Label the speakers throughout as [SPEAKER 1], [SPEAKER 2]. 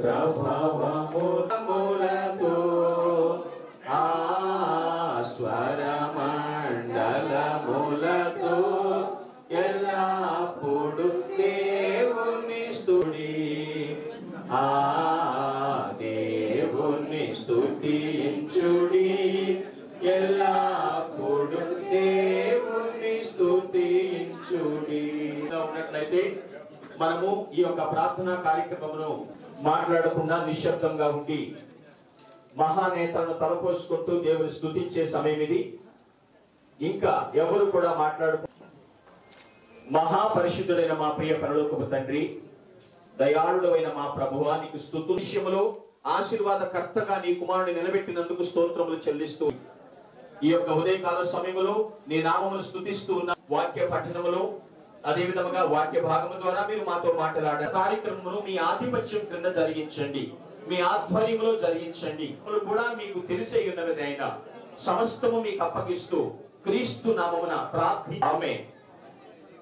[SPEAKER 1] ప్రభావములతో ఆ స్వరమండలములతో ఎల్లప్పుడు దేవుని స్తుడి ఆ దేవుని స్తుతించుడి ఎల్లప్పుడు దేవుని స్తుతించుడి ఉన్నట్లయితే మనము ఈ యొక్క ప్రార్థనా కార్యక్రమమును మాట్లాడకుండా నిశ్శబ్దంగా ఉండి మహానేతలను తలపోసుకుంటూ దేవుని స్థుతించే సమయం ఇది. ఇంకా ఎవరు కూడా మాట్లాడు మహాపరిశుద్ధుడైన మా ప్రియ పరలోకపు తండ్రి దయాళుడైన మా ప్రభువా నీకు స్తుతు ఆశీర్వాద కర్తగా నీ కుమారుని నిలబెట్టినందుకు స్తోత్రములు చెల్లిస్తూ ఈ యొక్క ఉదయకాల సమయంలో నీ నామమును స్తుతిస్తూ ఉన్న వాక్య పఠనములో అదే విధముగా వాక్య భాగము ద్వారా మీరు మాతో మాట్లాడే కార్యక్రమమును మీ ఆధిపత్యం క్రింద జరిగించండి. మీ ఆధ్వర్యంలో జరిగించండి. కూడా మీకు తెలిసే ఉన్నది సమస్తము మీకు అప్పగిస్తూ క్రీస్తు నామమున ప్రార్థి ఆమె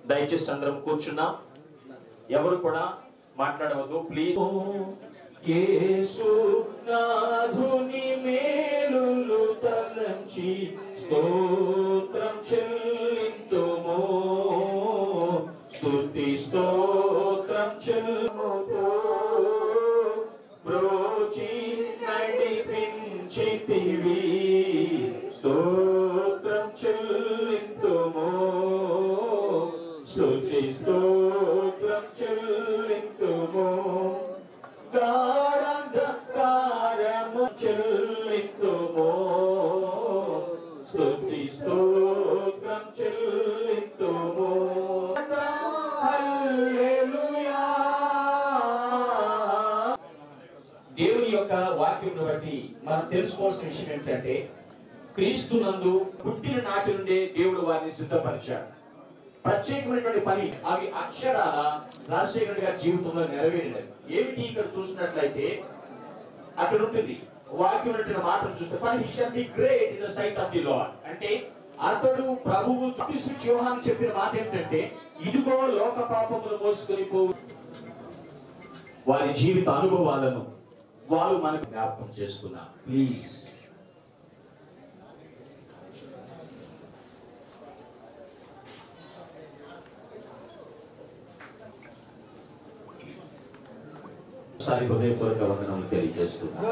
[SPEAKER 1] దయచేసి అందరం కూర్చున్నాం. ఎవరు కూడా మాట్లాడవద్దు. ప్లీజ్. యేసు మేలు మేలులు తలంచి స్తో స్తోత్రం బ్రోచి నడిపించితివి. స్తోత్రం చెల్లింతుము. స్తుతి స్తోత్రం చెల్లింతుము. గాఢంధకారము యొక్క వాక్యం బట్టి మనం తెలుసుకోవాల్సిన విషయం ఏంటంటే క్రీస్తు నందు పుట్టిన నాటి నుండే దేవుడు వారిని సిద్ధపరిచాడు. ప్రత్యేకమైనటువంటి పని అవి అక్షరాల రాజశేఖర్ గారి జీవితంలో నెరవేరినవి. ఏమిటి ఇక్కడ చూసినట్లయితే అక్కడ ఉంటుంది వాక్యం ఉన్నటువంటి మాటలు చూస్తే for he shall be great in the sight of the Lord అంటే అతడు ప్రభువు చూసి యోహాను చెప్పిన మాట ఏంటంటే ఇదిగో లోక పాపములు మోసుకొని పోవు. వారి జీవిత అనుభవాలను వారు మనకు జ్ఞాపకం చేసుకున్నారు ప్లీజ్ ఒకసారి హృదయపూర్వక వందనములు తెలియజేస్తున్నాను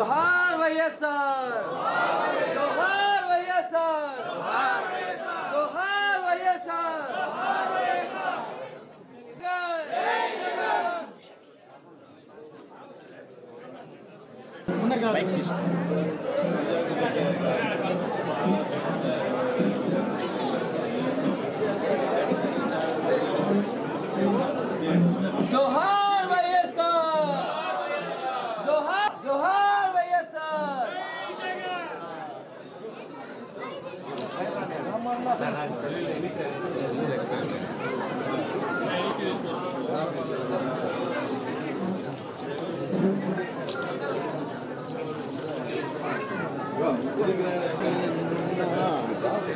[SPEAKER 2] make this move.
[SPEAKER 3] Thank you.